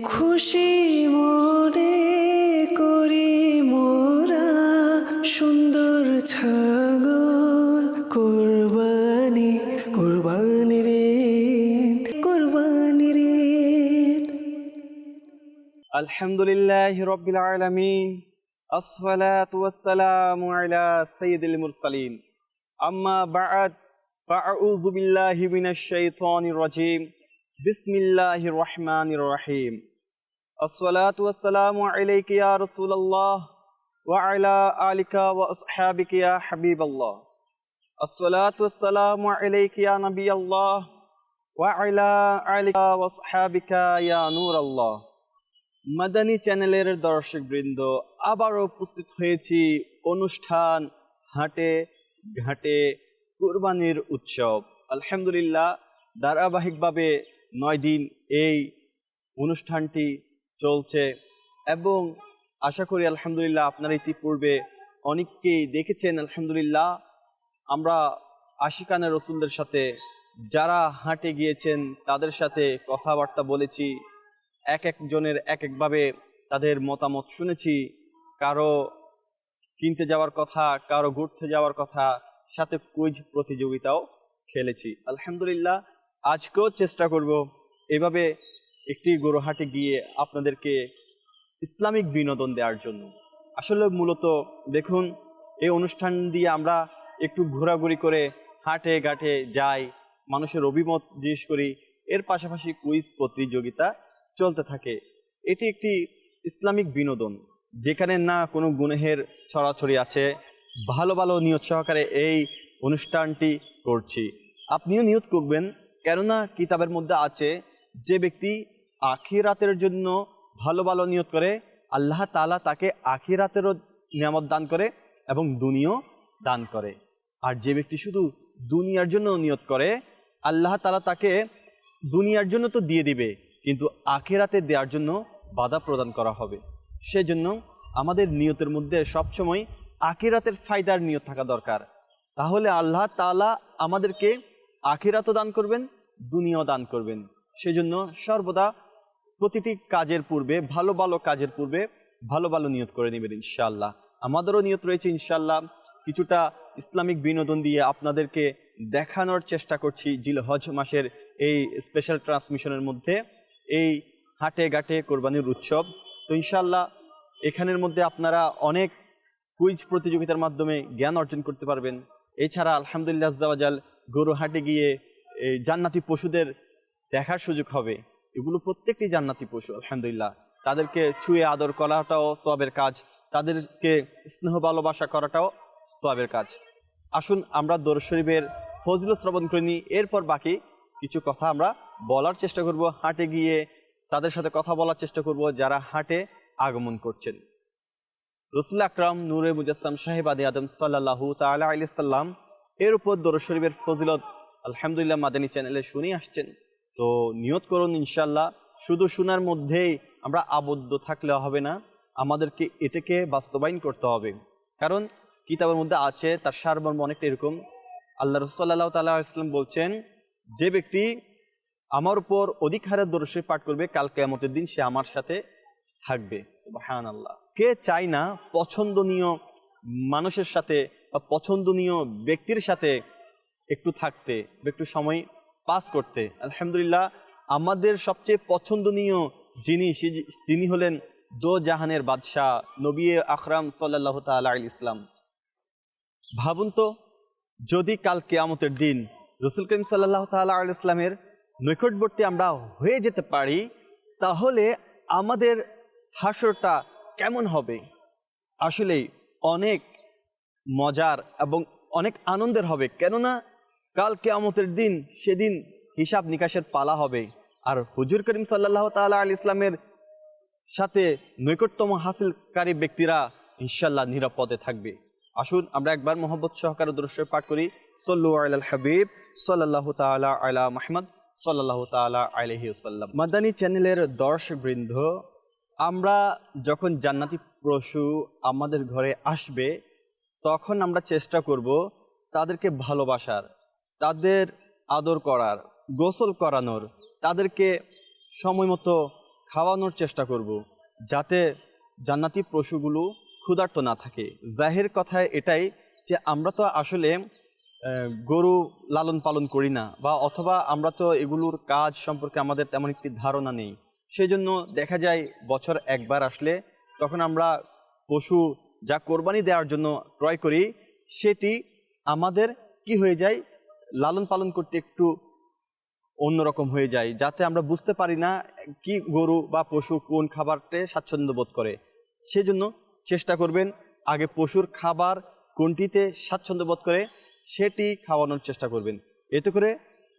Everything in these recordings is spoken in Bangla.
খুশি মনে করি মোরা সুন্দর ছাগল। কোরবানি কোরবানি রে কোরবানি রে। আলহামদুলিল্লাহ রব্বিল আলামিন, আসসালাতু ওয়াসসালামু আলা সাইয়্যিদিল মুরসালিন। আম্মা বা'দ, ফাআউযু বিল্লাহি মিনাশ শাইতানির রাজীম। বিসমিল্লাহ রহমান রহিম আসসালাতু আসসালামু আলাইকা ইয়া রাসূলুল্লাহ ওয়া আলা আলিকা ওয়া আসহাবিকা ইয়া হাবিবাল্লাহ। আসসালাতু আলাইকা ইয়া নবিয়াল্লাহ ওয়া আলা আলিকা ওয়া আসহাবিকা ইয়া নূরাল্লাহ। মাদানী চ্যানেলের দর্শকবৃন্দ, আবারও উপস্থিত হয়েছি অনুষ্ঠান হাটে ঘাটে কুরবানির উৎসব। আলহামদুলিল্লাহ, ধারাবাহিকভাবে নয় দিন এই অনুষ্ঠানটি চলছে এবং আশা করি আলহামদুলিল্লাহ আপনারা ইতিপূর্বে অনেককেই দেখেছেন, আলহামদুলিল্লাহ। আমরা আশিকানের রসুলদের সাথে যারা হাঁটে গিয়েছেন, তাদের সাথে কথাবার্তা বলেছি, এক একজনের এক একভাবে তাদের মতামত শুনেছি। কারও কিনতে যাওয়ার কথা, কারও ঘুরতে যাওয়ার কথা, সাথে কুইজ প্রতিযোগিতাও খেলেছি। আলহামদুলিল্লাহ আজকেও চেষ্টা করব এভাবে একটি গরুহাটে গিয়ে আপনাদেরকে ইসলামিক বিনোদন দেওয়ার জন্য। আসলে মূলত দেখুন, এই অনুষ্ঠান দিয়ে আমরা একটু ঘোরাঘুরি করে হাটে ঘাটে যাই, মানুষের অভিমত জিজ্ঞেস করি, এর পাশাপাশি কুইজ প্রতিযোগিতা চলতে থাকে। এটি একটি ইসলামিক বিনোদন, যেখানে না কোনো গুনেহের ছড়াছড়ি আছে। ভালো ভালো নিয়ত সহকারে এই অনুষ্ঠানটি করছি। আপনিও নিয়ত করবেন কেননা কিতাবের মধ্যে আছে, যে ব্যক্তি আখিরাতের জন্য ভালো ভালো নিয়ত করে, আল্লাহ তালা তাকে আখিরাতেরও নিয়ামত দান করে এবং দুনিয়াও দান করে। আর যে ব্যক্তি শুধু দুনিয়ার জন্য নিয়ত করে, আল্লাহ তালা তাকে দুনিয়ার জন্য তো দিয়ে দিবে, কিন্তু আখেরাতে দেওয়ার জন্য বাধা প্রদান করা হবে। সেজন্য আমাদের নিয়তের মধ্যে সবসময় আখিরাতের ফায়দার নিয়ত থাকা দরকার। তাহলে আল্লাহ তালা আমাদেরকে আখিরাতও দান করবেন দুনিয়াও দান করবেন। সেজন্য সর্বদা প্রতিটি কাজের পূর্বে, ভালো ভালো কাজের পূর্বে ভালো ভালো নিয়ত করে নেবেন ইনশাল্লাহ আমাদেরও নিয়ত রয়েছে ইনশাল্লাহ কিছুটা ইসলামিক বিনোদন দিয়ে আপনাদেরকে দেখানোর চেষ্টা করছি জিল হজ মাসের এই স্পেশাল ট্রান্সমিশনের মধ্যে। এই হাটে ঘাটে কোরবানির উৎসব। তো ইনশাল্লাহ এখানের মধ্যে আপনারা অনেক কুইজ প্রতিযোগিতার মাধ্যমে জ্ঞান অর্জন করতে পারবেন। এছাড়া আলহামদুলিল্লাহ আজ্জাওয়াজাল গরু হাটে গিয়ে এই জান্নাতি পশুদের দেখার সুযোগ হবে। এগুলো প্রত্যেকটি জান্নাতি পশু, আলহামদুলিল্লাহ। তাদেরকে ছুঁয়ে আদর করাটাও সবের কাজ। তাদেরকে স্নেহ ভালোবাসা করাটাও সবের কাজ। আসুন আমরা দর শরীফের ফজল শ্রবণ করে নিই। এরপর বাকি কিছু কথা আমরা বলার চেষ্টা করব। হাটে গিয়ে তাদের সাথে কথা বলার চেষ্টা করব, যারা হাটে আগমন করছেন। রসুল আকরাম নূরে মুজাসম সাহেব আদি আদম সাল্লাহু তালা আলি সাল্লাম এর উপর দর শরীফের ফজিলত আলহামদুলিল্লাহ মাদানী চ্যানেলে শুনে আসছেন। তো নিয়ত করুন ইনশাল্লাহ শুধু শোনার মধ্যেই আমরা আবদ্ধ থাকলে হবে না, আমাদেরকে এটাকে বাস্তবায়ন করতে হবে। কারণ কিতাবের মধ্যে আছে, তার সারমর্ম অনেকটা এরকম। আল্লাহ রসল্লাহ তাল্লাহ ইসলাম বলছেন, যে ব্যক্তি আমার উপর অধিক হারে দর্শে পাঠ করবে, কাল কেয়ামতের দিন সে আমার সাথে থাকবে। সুবহান আল্লাহ কে চায় না পছন্দনীয় মানুষের সাথে বা পছন্দনীয় ব্যক্তির সাথে একটু থাকতে একটু সময় পাস করতে। আলহামদুলিল্লাহ, আমাদের সবচেয়ে পছন্দনীয় যিনি তিনি হলেন দো জাহানের বাদশাহ নবী আকরাম সাল্লাহ তাল ইসলাম ভাবুন তো, যদি কাল কেয়ামতের দিন রসুল করিম সাল্লাহ তাল্লাহ ইসলামের নৈকটবর্তী আমরা হয়ে যেতে পারি, তাহলে আমাদের হাসরটা কেমন হবে? আসলেই অনেক মজার এবং অনেক আনন্দের হবে। কেননা কাল কেয়ামতের দিন সেদিন হিসাব নিকাশের পালা হবে। আর হুজুর করিম সাল্লাহ তাল্লাহ আল ইসলামের সাথে নৈকট্যম হাসিলকারী ব্যক্তিরা ইনশাল্লাহ নিরাপদে থাকবে। আসুন, আমরা একবার মোহাম্মদ সহকারে দৃশ্য পাঠ করি। সল্লু আল হাবিব সাল্লাহ তালা আলা মাহমদ সাল্লাহ তালা আলহি সাল্লাম মাদানী চ্যানেলের দর্শকবৃন্দ, আমরা যখন জান্নাতি পশু আমাদের ঘরে আসবে, তখন আমরা চেষ্টা করব তাদেরকে ভালোবাসার। তাদের আদর করার, গোসল করানোর, তাদেরকে সময় মতো খাওয়ানোর চেষ্টা করব, যাতে জান্নাতি পশুগুলো ক্ষুধার্ত না থাকে। জাহের কথায় এটাই যে আমরা তো আসলে গরু লালন পালন করি না, বা অথবা আমরা তো এগুলোর কাজ সম্পর্কে আমাদের তেমন একটি ধারণা নেই। সেই জন্য দেখা যায় বছর একবার আসলে তখন আমরা পশু যা কোরবানি দেওয়ার জন্য ক্রয় করি, সেটি আমাদের কি হয়ে যায়? লালন পালন করতে একটু অন্যরকম হয়ে যায়, যাতে আমরা বুঝতে পারি না কি গরু বা পশু কোন খাবারতে স্বাচ্ছন্দ্য বোধ করে। সেজন্য চেষ্টা করবেন আগে পশুর খাবার কোনটিতে স্বাচ্ছন্দ্য বোধ করে সেটি খাওয়ানোর চেষ্টা করবেন। এতে করে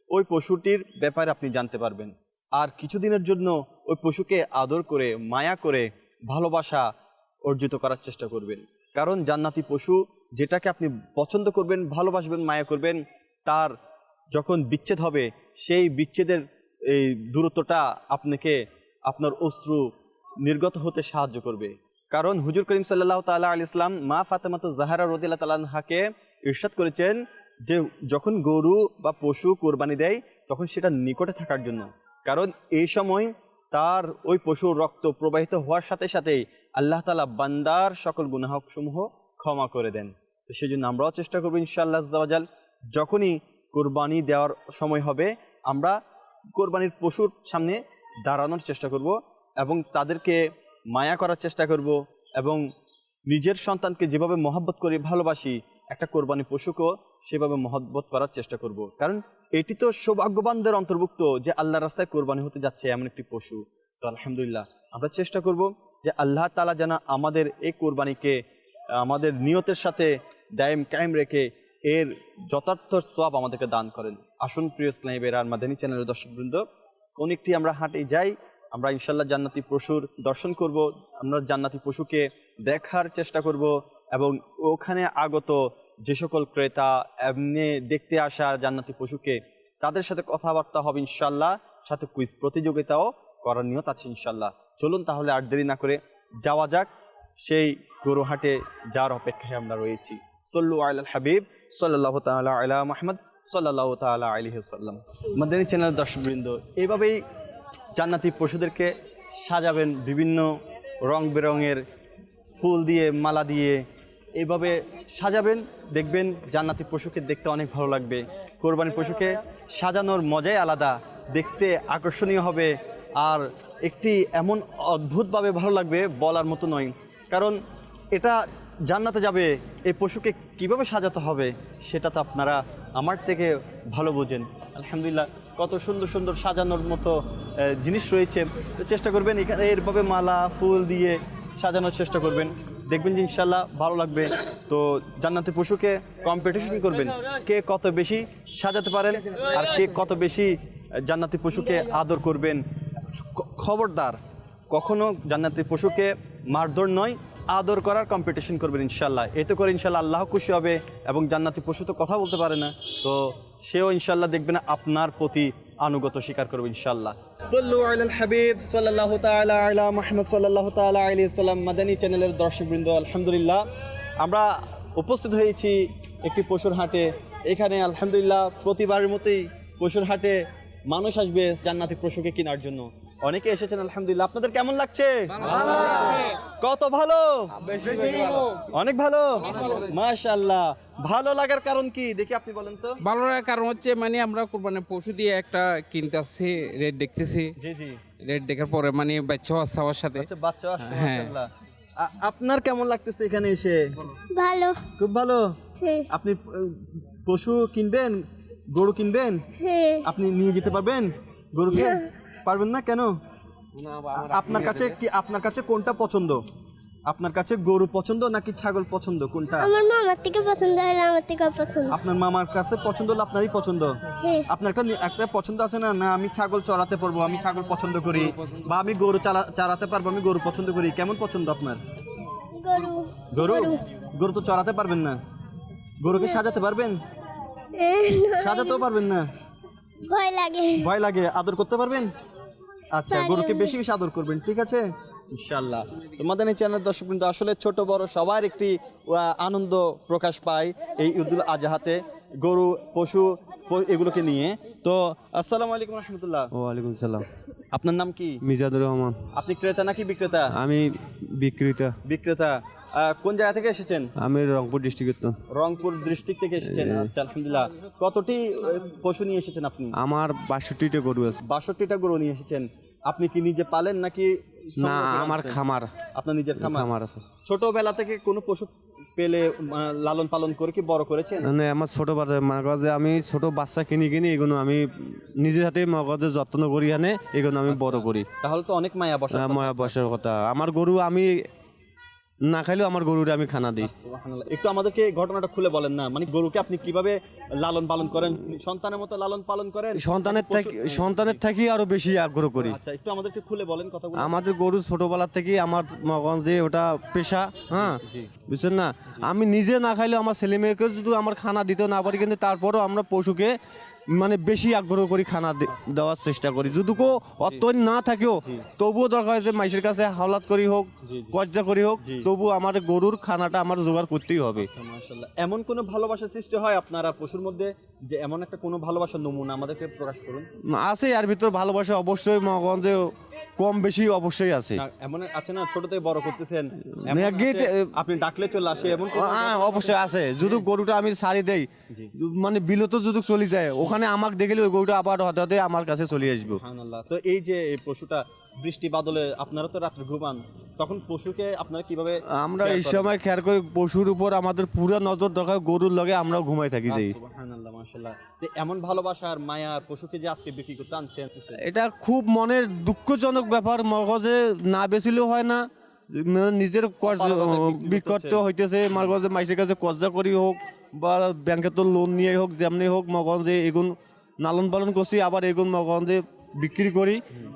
ওই পশুটির ব্যাপারে আপনি জানতে পারবেন। আর কিছুদিনের জন্য ওই পশুকে আদর করে, মায়া করে, ভালোবাসা অর্জিত করার চেষ্টা করবেন। কারণ জান্নাতি পশু যেটাকে আপনি পছন্দ করবেন, ভালোবাসবেন, মায়া করবেন তার যখন বিচ্ছেদ হবে, সেই বিচ্ছেদের এই দূরত্বটা আপনাকে আপনার অশ্রু নির্গত হতে সাহায্য করবে। কারণ হুজুর করিম সাল্লাহ তাল্লাহ আল ইসলাম মা ফাতেমাত জাহারা রদিল্লা তালাহাকে ইরশাদ করেছেন যে যখন গরু বা পশু কোরবানি দেয়, তখন সেটা নিকটে থাকার জন্য। কারণ এই সময় তার ওই পশুর রক্ত প্রবাহিত হওয়ার সাথে সাথেই আল্লাহ তালা বান্দার সকল গুনাহসমূহ ক্ষমা করে দেন। তো সেই জন্য আমরাও চেষ্টা করব ইনশাআল্লাহ যখনই কোরবানি দেওয়ার সময় হবে, আমরা কোরবানির পশুর সামনে দাঁড়ানোর চেষ্টা করব এবং তাদেরকে মায়া করার চেষ্টা করব এবং নিজের সন্তানকে যেভাবে মহব্বত করি, ভালোবাসি, একটা কোরবানি পশুকেও সেভাবে মহব্বত করার চেষ্টা করব। কারণ এটি তো সৌভাগ্যবানদের অন্তর্ভুক্ত যে আল্লাহ রাস্তায় কোরবানি হতে যাচ্ছে এমন একটি পশু। তো আলহামদুলিল্লাহ, আমরা চেষ্টা করব যে আল্লাহ তালা যেন আমাদের এই কোরবানিকে, আমাদের নিয়তের সাথে দায়েম কায়েম রেখে এর যথার্থ সব আমাদেরকে দান করেন। আসুন প্রিয় ইসলামী আর মাদানী চ্যানেলের দর্শকবৃন্দ, কোন একটি আমরা হাটে যাই, আমরা ইনশাল্লাহ জান্নাতি পশুর দর্শন করব, আমরা জান্নাতি পশুকে দেখার চেষ্টা করব এবং ওখানে আগত যে সকল ক্রেতা, এমনি দেখতে আসা জান্নাতি পশুকে তাদের সাথে কথাবার্তা হবে ইনশাল্লাহ সাথে কুইজ প্রতিযোগিতাও করার নিয়ত আছে ইনশাল্লাহ চলুন তাহলে আর দেরি না করে যাওয়া যাক, সেই গরুহাটে যার অপেক্ষায় আমরা রয়েছি। সল্লু আল হাবিব সাল্লাহ তালা আলা মাহমদ সাল্লাহ তালা আলহি সাল্লাম মাদানী চ্যানেল দর্শকবৃন্দ এইভাবেই জান্নাতি পশুদেরকে সাজাবেন বিভিন্ন রং বেরঙের ফুল দিয়ে, মালা দিয়ে এইভাবে সাজাবেন, দেখবেন জান্নাতি পশুকে দেখতে অনেক ভালো লাগবে। কোরবানি পশুকে সাজানোর মজাই আলাদা, দেখতে আকর্ষণীয় হবে, আর একটি এমন অদ্ভুতভাবে ভালো লাগবে বলার মতো নয়। কারণ এটা জান্নাতে যাবে, এই পশুকে কীভাবে সাজাতে হবে, সেটা তো আপনারা আমার থেকে ভালো বোঝেন। আলহামদুলিল্লাহ, কত সুন্দর সুন্দর সাজানোর মতো জিনিস রয়েছে। তো চেষ্টা করবেন এখানে এরভাবে মালা, ফুল দিয়ে সাজানোর চেষ্টা করবেন। দেখবেন যে ইনশাল্লাহ ভালো লাগবে। তো জান্নাতি পশুকে কম্পিটিশন করবেন, কে কত বেশি সাজাতে পারেন আর কে কত বেশি জান্নাতি পশুকে আদর করবেন। খবরদার, কখনো জান্নাতি পশুকে মারধর নয় আদর করার কম্পিটিশন করবেন ইনশাল্লাহ এতে করে ইনশাল্লাহ আল্লাহ খুশি হবে এবং জান্নাতি পশু তো কথা বলতে পারে না। তো সেও ইনশাল্লাহ দেখবেন আপনার প্রতি আনুগত স্বীকার করবে ইনশাল্লাহ হাবিব সাল্লাম মাদানী চ্যানেলের দর্শকবৃন্দ, আলহামদুলিল্লাহ। আমরা উপস্থিত হয়েছি একটি পশুর হাটে। এখানে আলহামদুলিল্লাহ প্রতিবারের মতোই পশুর হাটে মানুষ আসবে জান্নাতি পশুকে কেনার জন্য। অনেকে এসেছেন আলহামদুলিল্লাহ। আপনাদের কেমন লাগছে? কত ভালো? অনেক ভালো? মাশাআল্লাহ। ভালো লাগার কারণ কি? দেখি আপনি বলেন তো। ভালো লাগার কারণ হচ্ছে মানে আমরা কোরবানি পশু দিয়ে একটা কিনতেছি রেট দেখতেছি। জি জি। রেট দেখার পরে মানে বাচ্চা আছে আমার সাথে। আচ্ছা বাচ্চা আসছে হ্যাঁ। মাশাআল্লাহ। আপনার কেমন লাগতেছে এখানে এসে? ভালো। খুব ভালো? হ্যাঁ আপনি পশু কিনবেন গরু কিনবেন? হ্যাঁ আপনি নিয়ে যেতে পারবেন? গরুকে পারবেন না? কেন? আপনার কাছে কি আপনার কাছে কোনটা পছন্দ? আপনার কাছে গরু পছন্দ নাকি ছাগল পছন্দ? কোনটা? আমার মামার থেকে পছন্দ হলে আমার থেকে পছন্দ। আপনার মামার কাছে পছন্দ হলে আপনারই পছন্দ? হ্যাঁ। আপনার একটা একটা পছন্দ আছে না? না আমি ছাগল চড়াতে পারব আমি ছাগল পছন্দ করি বা আমি গরু চালা- চালাতে পারব আমি গরু পছন্দ করি। কেমন পছন্দ আপনার? গরু। গরু? গরু। তো চড়াতে পারবেন না? গরুকে সাজাতে পারবেন? সাজাতেও পারবেন না? ভয় লাগে। ভয় লাগে। আদর করতে পারবেন? আচ্ছা গরুকে বেশি বেশি আদর করবেন ঠিক আছে? ইনশাল্লাহ তোমাদের এই চ্যানেল দর্শক কিন্তু আসলে ছোট বড় সবার একটি আনন্দ প্রকাশ পায় এই ঈদুল আজহাতে গরু পশু এগুলোকে নিয়ে। তো আসসালামু আলাইকুম রহমতুল্লাহ। ওয়ালাইকুম সালাম। আপনার নাম কি? মিজাদুর রহমান। আপনি ক্রেতা নাকি বিক্রেতা? আমি বিক্রেতা। বিক্রেতা। কোন জায়গা থেকে এসেছেন? আমি রংপুর ডিস্ট্রিক্টের তো রংপুর ডিস্ট্রিক্ট থেকে এসেছেন। আচ্ছা আলহামদুলিল্লাহ। কতটি পশু নিয়ে এসেছেন আপনি? আমার বাষট্টিটা গরু আছে। বাষট্টিটা গরু নিয়ে এসেছেন। আপনি কি নিজে পালেন নাকি না আমার খামার। আপনার নিজের খামার আছে। ছোটবেলা থেকে কোনো পশু পেলে লালন পালন করে কি বড় করেছেন? মানে আমার ছোট বাচ্চা মগজে আমি ছোট বাচ্চা কিনে কিনে এগুলো আমি নিজের হাতে মগজে যত্ন করি আনে এগুলো আমি বড় করি। তাহলে তো অনেক মায়া বসা মায়া বসার কথা। আমার গরু আমি না খাইলেও আমার গরুরে আমি খানা দিই। সুবহানাল্লাহ। একটু আমাদেরকে ঘটনাটা খুলে বলেন না। মানে গরুকে আপনি কীভাবে লালন পালন করেন? সন্তানের মতো লালন পালন করেন? সন্তানের থেকে সন্তানের থেকে আরও বেশি আগ্রহ করি। আচ্ছা একটু আমাদেরকে খুলে বলেন কথাগুলো। আমাদের গরু ছোটবেলা থেকে আমার মগন যে ওটা পেশা হ্যাঁ? বুঝছেন না? আমি নিজে না খাইলেও আমার ছেলে মেয়েকে যদি আমার খানা দিতে না পারি কিন্তু তারপরও আমরা পশুকে মানে বেশি আগ্রহ করি খানা দেওয়ার চেষ্টা করি। যদি কো অত না থাকেও তবুও দরকার হয় যে মাইসের কাছে হাওলাত করি হোক কজা করি হোক তবু আমার গরুর খানাটা আমার জোগাড় করতেই হবে। আচ্ছা, এমন কোনো ভালোবাসার সৃষ্টি হয় আপনারা পশুর মধ্যে যে এমন একটা কোনো ভালোবাসার নমুনা আমাদেরকে প্রকাশ করুন? আছে আর ভিতর ভালোবাসা অবশ্যই যে কম বেশি অবশ্যই আছে। এমন আছে না ছোট থেকে বড় করতেছেন। আপনি ডাকলে চলে আসে এমন হ্যাঁ অবশ্যই আছে। যদি গরুটা আমি ছাড়ি দেই মানে বিলত যদি চলে যায় ওখানে আমাকে দেখলে ওই গরুটা আবার হতে আমার কাছে চলে আসব। তো এই যে পশুটা বৃষ্টি বাদলে আপনারা তো রাত্রে ঘুমান তখন পশুকে আপনারা কীভাবে আমরা এই সময় খেয়াল করি পশুর উপর আমাদের পুরো নজর দরকার গরুর লগে আমরাও ঘুমাই থাকি যাই সুবহানাল্লাহ, মাশাআল্লাহ। তো এমন ভালোবাসা আর মায়া পশুকে যে আজকে বিক্রি করতে আনছেন? এটা খুব মনের দুঃখজনক ব্যাপার মগজে না বেচিলেও হয় না। মানে নিজের বিকট হইতেছে। মগজে মাইসের কাছে কর্জা করি হোক বা ব্যাংকে তো লোন নিয়ে হোক যেমনি হোক মগজে এগুন লালন পালন করছি আবার এগুন মগজে বিক্রি করি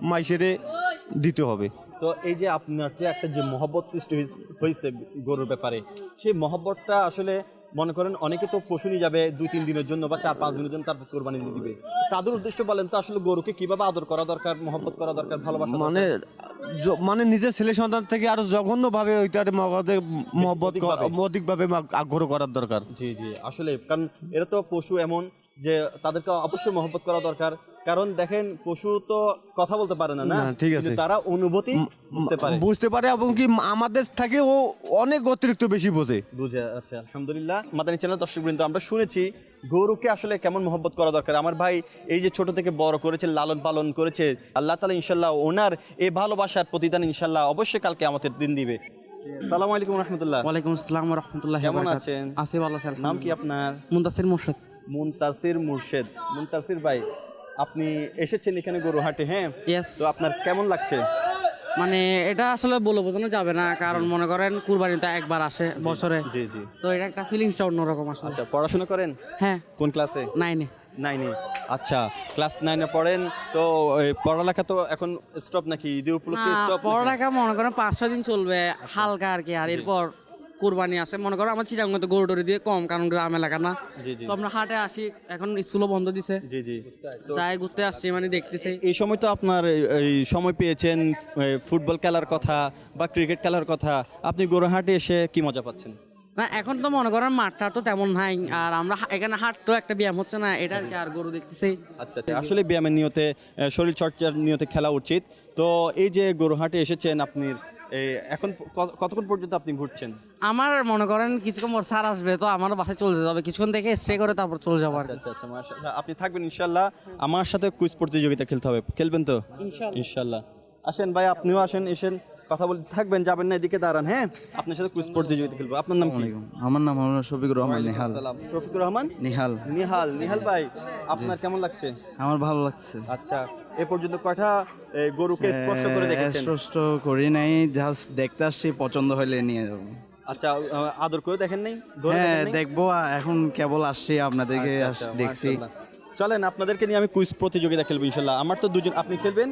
মাইসেরে দিতে হবে। তো এই যে আপনার যে একটা যে মহব্বত সৃষ্টি হয়েছে গরুর ব্যাপারে সেই মহব্বতটা আসলে মনে করেন অনেকে তো পশু নিয়ে যাবে দুই তিন দিনের জন্য বা চার পাঁচ দিনের জন্য তারপর কোরবানি দিয়ে দিবে। তাদের উদ্দেশ্য বলেন তো আসলে গরুকে কীভাবে আদর করা দরকার মহব্বত করা দরকার ভালোবাসা মানে মানে নিজের ছেলে সন্তান থেকে আরও জঘন্য ভাবে। ওইটার মহব্বত। অধিকভাবে আগ্রহ করার দরকার। জি জি আসলে কারণ এরা তো পশু এমন যে তাদেরকে অবশ্যই মহব্বত করা দরকার। কারণ দেখেন পশু তো কথা বলতে পারে না না? ঠিক আছে। তারা অনুভূতি বুঝতে পারে। বুঝতে পারে এবং কি আমাদের থেকে ও অনেক অতিরিক্ত বেশি বোঝে। বুঝে আচ্ছা আলহামদুলিল্লাহ। মাদানী চ্যানেল দর্শক বৃন্দ আমরা শুনেছি গরুকে আসলে কেমন মহব্বত করা দরকার। আমার ভাই এই যে ছোট থেকে বড় করেছে লালন পালন করেছে আল্লাহ তালা ইনশাল্লাহ ওনার এই ভালোবাসার প্রতিদান ইনশাল্লাহ অবশ্যই কালকে আমাদের দিন দিবে। সালাম আলাইকুম রহমতুল্লাহ। ওয়ালাইকুম আসসালাম রহমতুল্লাহ কেমন আছেন? আছি ভালো আছি নাম কি আপনার? মুন্তাসির মুর্শিদ। মুনতাসির মুর্শেদ। মুনতাসির ভাই আপনি এসেছেন এখানে গরুহাটে হ্যাঁ? তো আপনার কেমন লাগছে? মানে এটা আসলে বলে বোঝানো যাবে না কারণ মনে করেন কুরবানিতে একবার আসে বছরে। জি জি। তো এটা একটা ফিলিংসটা অন্যরকম আসলে। আচ্ছা পড়াশোনা করেন? হ্যাঁ। কোন ক্লাসে নাইনে নাইনে আচ্ছা ক্লাস নাইনে পড়েন তো পড়ালেখা তো এখন স্টপ নাকি? ঈদের উপলক্ষে স্টপ পড়ালেখা মনে করেন পাঁচ ছয় দিন চলবে হালকা আর কি আর এরপর কুরবানি আছে। মনে করো আমার চিটাঙ্গ গরু টরু দিয়ে কম কারণ গ্রাম এলাকা না। তো আমরা হাটে আসি এখন স্কুলও বন্ধ দিছে। জি জি। তাই ঘুরতে আসছি মানে দেখতেছি। এই সময় তো আপনার এই- সময় পেয়েছেন ফুটবল খেলার কথা বা ক্রিকেট খেলার কথা। আপনি গরুহাটে এসে কি মজা পাচ্ছেন? না এখন তো মনে করেন মাঠটা তো তেমন নাই আর আমরা এখানে হাট তো একটা ব্যায়াম হচ্ছে না এটা আর কি আর গরু দেখতেছি। আচ্ছা আসলে ব্যায়ামের নিয়তে শরীর চর্চার নিয়তে খেলা উচিত। তো এই যে গরুহাটে এসেছেন আপনি এখন কতক্ষণ পর্যন্ত আপনি ঘুরছেন? আমার মনে করেন কিছুক্ষণ পর স্যার আসবে তো আমার বাসায় চলে যেতে হবে। কিছুক্ষণ থেকে স্টে করে তারপর চলে যাব আচ্ছা আচ্ছা মাশাআল্লাহ। আপনি থাকবেন ইনশাল্লাহ আমার সাথে কুইজ প্রতিযোগিতা খেলতে হবে। খেলবেন তো? ইনশাল্লাহ আসেন ভাই আপনিও আসেন এসেন। কথা বলতে থাকবেন যাবেন না এদিকে দাঁড়ান হ্যাঁ? আপনার সাথে কুইজ প্রতিযোগিতা খেলব। আপনার নাম কি? আমার নাম হলো শফিকুর রহমান নিহাল। শফিকুর রহমান? নিহাল। নিহাল। নিহাল ভাই আপনার কেমন লাগছে? আমার ভালো লাগছে। আচ্ছা এ পর্যন্ত কয়টা গরুকে স্পর্শ করে দেখেছেন? স্পষ্ট করি নাই জাস্ট দেখতে আসছি পছন্দ হলে নিয়ে যাব। আচ্ছা আদর করে দেখেন নাই? হ্যাঁ দেখব এখন কেবল আসছি আপনাদেরকে আচ্ছা, আচ্ছা, দেখছি। চলেন আপনাদেরকে নিয়ে আমি কুইজ প্রতিযোগিতা খেলব ইনশাল্লাহ আমার তো দুজন আপনি খেলবেন?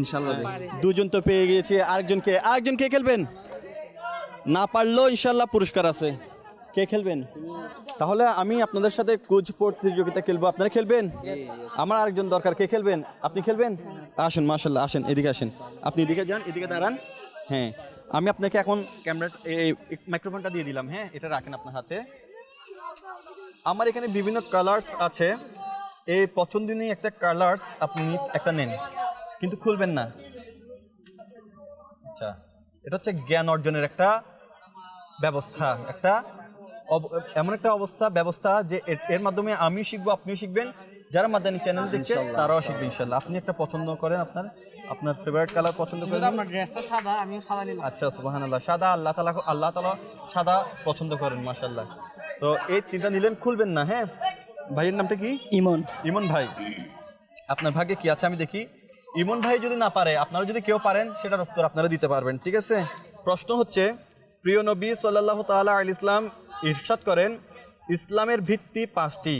ইনশাল্লাহ দুজন তো পেয়ে গিয়েছে আরেকজনকে আরেকজন কে খেলবেন? না পারলেও ইনশাল্লাহ পুরস্কার আছে। কে খেলবেন? তাহলে আমি আপনাদের সাথে কুজ প্রতিযোগিতা খেলব। আপনারা খেলবেন? আমার আরেকজন দরকার কে খেলবেন? আপনি খেলবেন? আসেন মাশাল্লাহ আসেন এদিকে আসেন। আপনি এদিকে যান এদিকে দাঁড়ান। হ্যাঁ আমি আপনাকে এখন ক্যামেরা এই মাইক্রোফোনটা দিয়ে দিলাম। হ্যাঁ এটা রাখেন আপনার হাতে। আমার এখানে বিভিন্ন কালার্স আছে। এই পছন্দনীয় একটা কালার্স আপনি একটা নেন। কিন্তু খুলবেন না। আচ্ছা এটা হচ্ছে জ্ঞান অর্জনের একটা ব্যবস্থা একটা এমন একটা অবস্থা ব্যবস্থা যে এর- মাধ্যমে আমি শিখব আপনিও শিখবেন। যারা মাদানী চ্যানেল দেখছে তারাও শিখবে ইনশাল্লাহ। আপনি একটা পছন্দ করেন আপনার আপনার ফেভারিট কালার পছন্দ করেন। আপনার ড্রেসটা সাদা আমিও সাদা নিলাম। আচ্ছা সুবাহান আল্লাহ সাদা আল্লাহ তালা আল্লাহ তালা সাদা পছন্দ করেন মাশাল্লাহ তো এই তিনটা নিলেন খুলবেন না হ্যাঁ? ভাইয়ের নামটা কি? ইমন। ইমন ভাই। আপনার ভাগ্যে কি আছে? আমি দেখি। ইমন ভাই যদি না পারে, আপনারা যদি কেউ পারেন, সেটার উত্তর আপনারা দিতে পারবেন, ঠিক আছে? প্রশ্ন হচ্ছে, প্রিয় নবী সাল্লাহ তাআলা আল ইসলাম ইরশাদ করেন, ইসলামের ভিত্তি পাঁচটি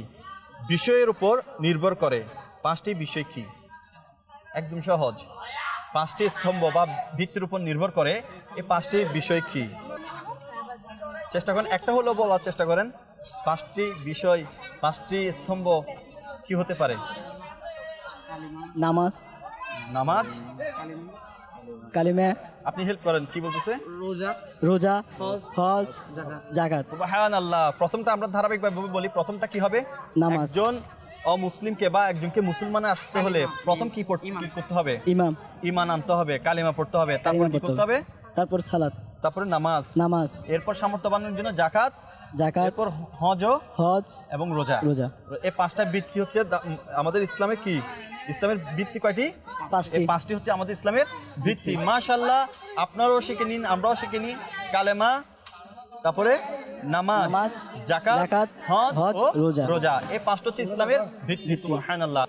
বিষয়ের উপর নির্ভর করে। পাঁচটি বিষয় কি? একদম সহজ। পাঁচটি স্তম্ভ বা ভিত্তির উপর নির্ভর করে এই পাঁচটি বিষয় কি? চেষ্টা করেন, একটা হলো বলার চেষ্টা করেন, পাঁচটি বিষয়, পাঁচটি স্তম্ভ কি হতে পারে? নামাজ। নামাজ? কালিমা। আপনি হেল্প করেন কি বলতেছে? রোজা রোজা হজ হজ জাকাত। জাকাত। সুবহান আল্লাহ প্রথমটা আমরা ধারাবাহিকভাবে বলি প্রথমটা কি হবে? নামাজ। একজন অমুসলিমকে বা একজনকে মুসলমানে আসতে হলে প্রথম কি করতে হবে? ইমাম। ইমান আনতে হবে কালিমা পড়তে হবে। তারপর কি করতে হবে। তারপর সালাত। তারপরে নামাজ। নামাজ। এরপর সামর্থ্য বানানোর জন্য জাকাত। জাকাত। এরপর হজ হজ। এবং রোজা। রোজা। এই পাঁচটা বৃত্তি হচ্ছে দা- আমাদের ইসলামের কি? ইসলামের ভিত্তি কয়টি? পাঁচটি। পাঁচটি হচ্ছে আমাদের ইসলামের ভিত্তি। মাশাল্লাহ আপনারাও শিখে নিন আমরাও শিখে নিই। কালেমা তারপরে নামাজ জাকাত হজ রোজা। রোজা। এই পাঁচটা হচ্ছে ইসলামের ভিত্তি। সুবহানাল্লাহ।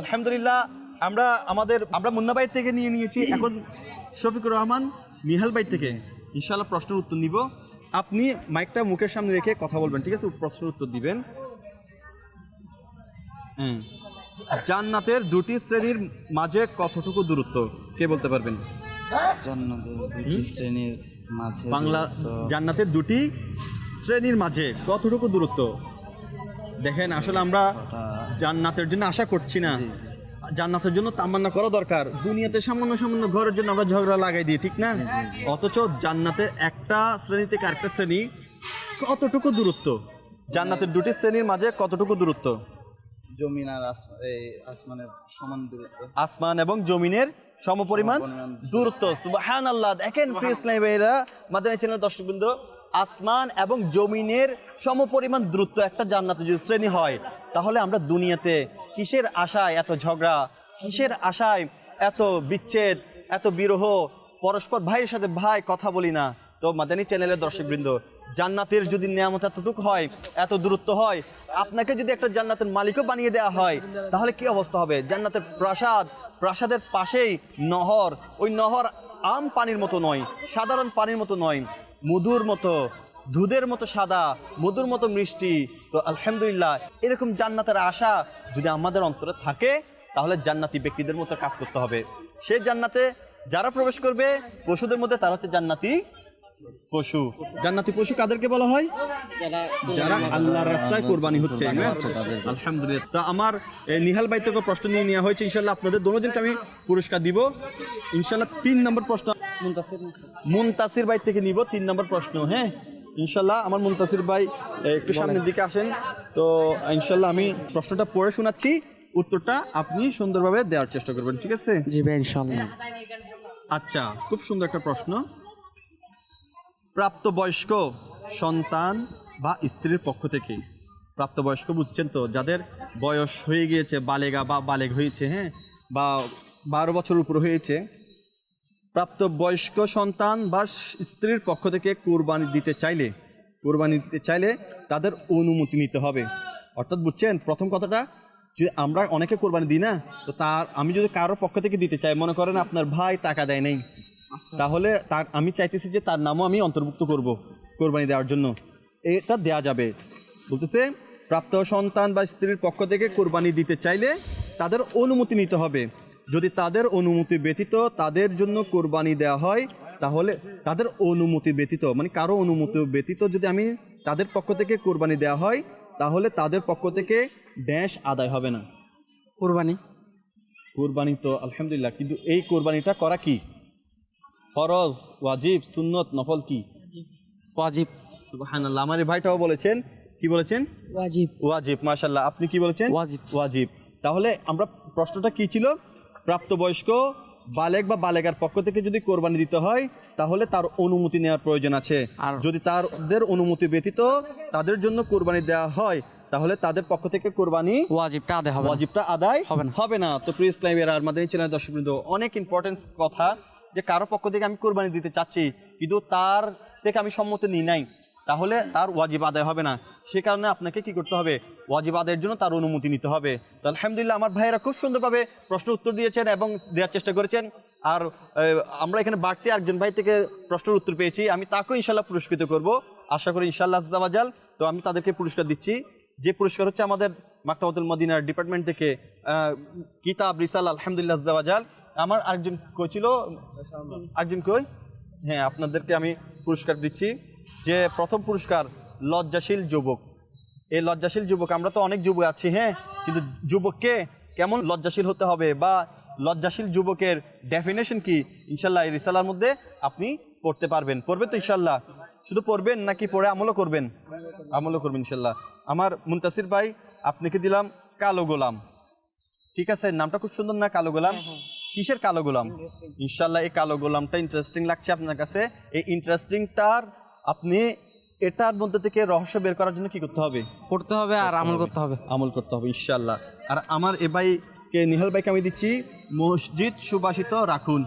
আলহামদুলিল্লাহ আমরা আমাদের আমরা মুন্না ভাই থেকে নিয়ে নিয়েছি। এখন শফিকুর রহমান নিহাল ভাই থেকে। ইনশাআল্লাহ প্রশ্নের উত্তর নিব। আপনি মাইকটা মুখের সামনে রেখে কথা বলবেন ঠিক আছে? প্রশ্নের উত্তর দিবেন। হুম। জান্নাতের দুটি শ্রেণির মাঝে কতটুকু দূরত্ব? কে বলতে পারবেন? জান্নাতের দুটি শ্রেণির মাঝে বাংলা জান্নাতের দুটি শ্রেণির মাঝে কতটুকু দূরত্ব? দেখেন আসলে আমরা জান্নাতের জন্য আশা করছি না। জান্নাতের জন্য তামান্না করা দরকার। দুনিয়াতে সামান্য সামান্য ঘরের জন্য আমরা ঝগড়া লাগাই দিই ঠিক না? অথচ জান্নাতের একটা শ্রেণি থেকে আরেকটা শ্রেণি কতটুকু দূরত্ব? জান্নাতের দুটি শ্রেণির মাঝে কতটুকু দূরত্ব? জমিন আর এই আসমানের সমান দূরত্ব। আসমান এবং জমিনের সমপরিমাণ দূরত্ব। সুবাহান আল্লাহ দেখেন প্রিয় ইসলামী ভাইয়েরা মাদানী চ্যানেল দর্শকবৃন্দ আসমান এবং জমিনের সমপরিমাণ দূরত্ব একটা জান্নাতে যদি শ্রেণি হয় তাহলে আমরা দুনিয়াতে কিসের আশায় এত ঝগড়া কিসের আশায় এত বিচ্ছেদ এত বিরহ পরস্পর ভাইয়ের সাথে ভাই কথা বলি না। তো মাদানী চ্যানেলের দর্শকবৃন্দ জান্নাতের যদি নিয়ামত এতটুকু হয়, এত দূরত্ব হয়, আপনাকে যদি একটা জান্নাতের মালিকও বানিয়ে দেওয়া হয়, তাহলে কি অবস্থা হবে? জান্নাতের প্রাসাদ, প্রাসাদের পাশেই নহর। ওই নহর আম পানির মতো নয়, সাধারণ পানির মতো নয়, মধুর মতো, দুধের মতো সাদা, মধুর মতো মিষ্টি। তো আলহামদুলিল্লাহ, এরকম জান্নাতের আশা যদি আমাদের অন্তরে থাকে, তাহলে জান্নাতি ব্যক্তিদের মতো কাজ করতে হবে। সে জান্নাতে যারা প্রবেশ করবে, পশুদের মধ্যে তারা হচ্ছে জান্নাতি পশু। জান্নাতি পশু কাদেরকে বলা হয়? যারা আল্লাহর রাস্তায় কোরবানি হচ্ছে আলহামদুলিল্লাহ। তা আমার নিহাল ভাই থেকে প্রশ্ন নিয়ে নেওয়া হয়েছে ইনশাল্লাহ আপনাদের দুজনকে আমি পুরস্কার দিব। ইনশাল্লাহ তিন নম্বর প্রশ্ন মুনতাসির ভাই থেকে নিব তিন নম্বর প্রশ্ন হ্যাঁ? ইনশাল্লাহ আমার মুনতাসির ভাই একটু সামনের দিকে আসেন। তো ইনশাল্লাহ আমি প্রশ্নটা পড়ে শোনাচ্ছি উত্তরটা আপনি সুন্দরভাবে দেওয়ার চেষ্টা করবেন ঠিক আছে? জি ভাই ইনশাআল্লাহ। আচ্ছা খুব সুন্দর একটা প্রশ্ন। প্রাপ্তবয়স্ক সন্তান বা স্ত্রীর পক্ষ থেকে। প্রাপ্তবয়স্ক বুঝছেন তো? যাদের বয়স হয়ে গিয়েছে, বালেগা বা বালেগ হয়েছে হ্যাঁ? বা বারো বছর উপর হয়েছে। প্রাপ্তবয়স্ক সন্তান বা স্ত্রীর পক্ষ থেকে কোরবানি দিতে চাইলে, কোরবানি দিতে চাইলে তাদের অনুমতি নিতে হবে। অর্থাৎ বুঝছেন? প্রথম কথাটা, যে আমরা অনেকে কোরবানি দিই না, তো তার, আমি যদি কারোর পক্ষ থেকে দিতে চাই, মনে করেন আপনার ভাই টাকা দেয় নাই তাহলে তার আমি চাইতেছি যে তার নামও আমি অন্তর্ভুক্ত করব কোরবানি দেওয়ার জন্য। এটা দেয়া যাবে। বলতেছে প্রাপ্ত সন্তান বা স্ত্রীর পক্ষ থেকে কোরবানি দিতে চাইলে তাদের অনুমতি নিতে হবে। যদি তাদের অনুমতি ব্যতীত তাদের জন্য কোরবানি দেওয়া হয় তাহলে তাদের অনুমতি ব্যতীত মানে কারও অনুমতি ব্যতীত যদি আমি তাদের পক্ষ থেকে কোরবানি দেওয়া হয় তাহলে তাদের পক্ষ থেকে ড্যাশ আদায় হবে না। কোরবানি? কোরবানি তো আলহামদুলিল্লাহ কিন্তু এই কোরবানিটা করা কি? ফরজ ওয়াজিব সুন্নত নফল কি? ওয়াজিব। সুবহানাল্লাহ। আমার ভাইটাও বলেছেন কি বলেছেন? ওয়াজিব। ওয়াজিব মাশাল্লাহ আপনি কি বলেছেন? ওয়াজিব। ওয়াজিব। তাহলে আমরা প্রশ্নটা কি ছিল? প্রাপ্তবয়স্ক বালেক বা বালেকার পক্ষ থেকে যদি কোরবানি দিতে হয় তাহলে তার অনুমতি নেওয়ার প্রয়োজন আছে। আর- যদি তাদের অনুমতি ব্যতীত তাদের জন্য কোরবানি দেওয়া হয় তাহলে তাদের পক্ষ থেকে কোরবানি ওয়াজিবটা আদায় হবে ওয়াজিবটা আদায় হবে না। তো প্রিয় ইসলামের আর মাদানী চ্যানেল দর্শকবৃন্দ অনেক ইম্পর্টেন্স কথা যে কারও পক্ষ থেকে আমি কোরবানি দিতে চাচ্ছি, কিন্তু তার থেকে আমি সম্মতি নিই নাই, তাহলে তার ওয়াজিব আদায় হবে না। সে কারণে আপনাকে কি করতে হবে? ওয়াজিব আদায়ের জন্য তার অনুমতি নিতে হবে। তো আলহামদুলিল্লাহ আমার ভাইয়েরা খুব সুন্দরভাবে প্রশ্ন উত্তর দিয়েছেন এবং দেওয়ার চেষ্টা করেছেন। আর আমরা এখানে বাড়তি একজন ভাই থেকে প্রশ্নের উত্তর পেয়েছি। আমি তাকেও ইনশাল্লাহ পুরস্কৃত করব। আশা করি ইনশাল্লাহ আজাল তো আমি তাদেরকে পুরস্কার দিচ্ছি। যে পুরস্কার হচ্ছে আমাদের মাক্তাবাতুল মদিনার ডিপার্টমেন্ট থেকে কিতাব রিসাল, আলহামদুলিল্লাহ আজাল আমার আরেকজন কই ছিল? আরেকজন কই? হ্যাঁ আপনাদেরকে আমি পুরস্কার দিচ্ছি। যে প্রথম পুরস্কার লজ্জাশীল যুবক। এই লজ্জাশীল যুবক, আমরা তো অনেক যুবক আছি হ্যাঁ? কিন্তু যুবককে কেমন লজ্জাশীল হতে হবে বা লজ্জাশীল যুবকের ডেফিনেশন কি? ইনশাল্লাহ এই রিসালার মধ্যে আপনি পড়তে পারবেন। পড়বেন তো ইনশাল্লাহ। শুধু পড়বেন নাকি পড়ে আমলও করবেন? আমলও করবেন ইনশাল্লাহ। আমার মুন্তাসির ভাই, আপনাকে দিলাম কালো গোলাম। ঠিক আছে? নামটা খুব সুন্দর না, কালো গোলাম? কিসের কালো গোলাম? ইনশাল্লাহ এই কালো গোলামটা ইন্টারেস্টিং লাগছে আপনার কাছে। এই ইন্টারেস্টিংটার আপনি এটার মধ্যে থেকে রহস্য বের করার জন্য কি করতে হবে? পড়তে হবে আর আমল করতে হবে। আমল করতে হবে ইনশাল্লাহ আর আমার এ ভাইকে নিহাল ভাইকে আমি দিচ্ছি মসজিদ সুবাসিত রাখুন।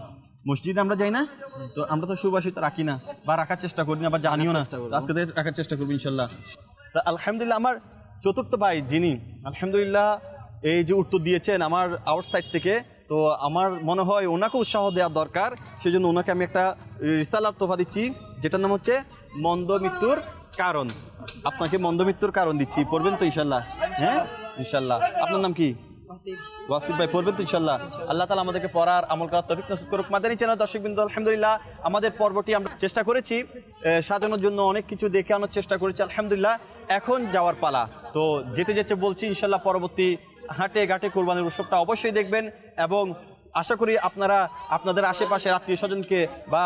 মসজিদ আমরা যাই না? তো আমরা তো সুবাসিত রাখি না বা রাখার চেষ্টা করি না বা জানিও না। আজকে থেকে রাখার চেষ্টা করব ইনশাল্লাহ তা আলহামদুলিল্লাহ আমার চতুর্থ ভাই যিনি আলহামদুলিল্লাহ এই যে উত্তর দিয়েছেন আমার আউটসাইড থেকে তো আমার মনে হয় ওনাকে উৎসাহ দেওয়া দরকার। সেই জন্য ওনাকে আমি একটা রিসালার তোফা দিচ্ছি যেটার নাম হচ্ছে মন্দ মৃত্যুর কারণ। আপনাকে মন্দ মৃত্যুর কারণ দিচ্ছি পড়বেন তো ইনশাল্লাহ। হ্যাঁ? ইনশাল্লাহ। আপনার নাম কি? ওয়াসিফ। ভাই পড়বেন তো ইনশাল্লাহ। আল্লাহ তালা আমাদেরকে পড়ার আমল করার তফিক নসিব করুক। মাদানী চ্যানেল দর্শক বিন্দু আলহামদুলিল্লাহ আমাদের পর্বটি আমরা চেষ্টা করেছি সাজানোর জন্য অনেক কিছু দেখে আনার চেষ্টা করেছি আলহামদুলিল্লাহ এখন যাওয়ার পালা। তো যেতে যেতে বলছি ইনশাল্লাহ পরবর্তী হাটে ঘাটে কোরবানির উৎসবটা অবশ্যই দেখবেন এবং আশা করি আপনারা আপনাদের আশেপাশে আত্মীয় স্বজনকে বা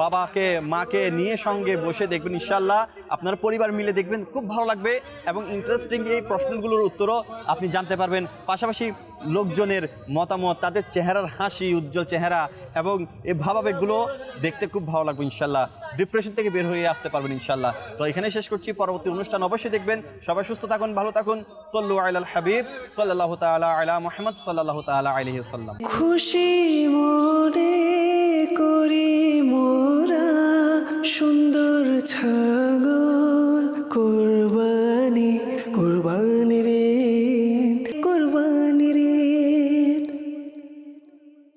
বাবাকে, মাকে নিয়ে সঙ্গে বসে দেখবেন ইনশাল্লাহ আপনার পরিবার মিলে দেখবেন, খুব ভালো লাগবে এবং ইন্টারেস্টিং এই প্রশ্নগুলোর উত্তরও আপনি জানতে পারবেন। পাশাপাশি লোকজনের মতামত, তাদের চেহারার হাসি, উজ্জ্বল চেহারা এবং এই ভাবাবেগগুলো দেখতে খুব ভালো লাগবে ইনশাল্লাহ। ডিপ্রেশন থেকে বের হয়ে আসতে পারবেন ইনশাল্লাহ। তো এখানে শেষ করছি, পরবর্তী অনুষ্ঠান অবশ্যই দেখবেন। সবাই সুস্থ থাকুন, ভালো থাকুন। সল্লু আল আল হাবিব সাল্লাহ তালা আলা মোহাম্মদ সাল্লাহ তালা আলহিহাল্লাম খুশি মোরে করি মোরা সুন্দর ছাগল করবা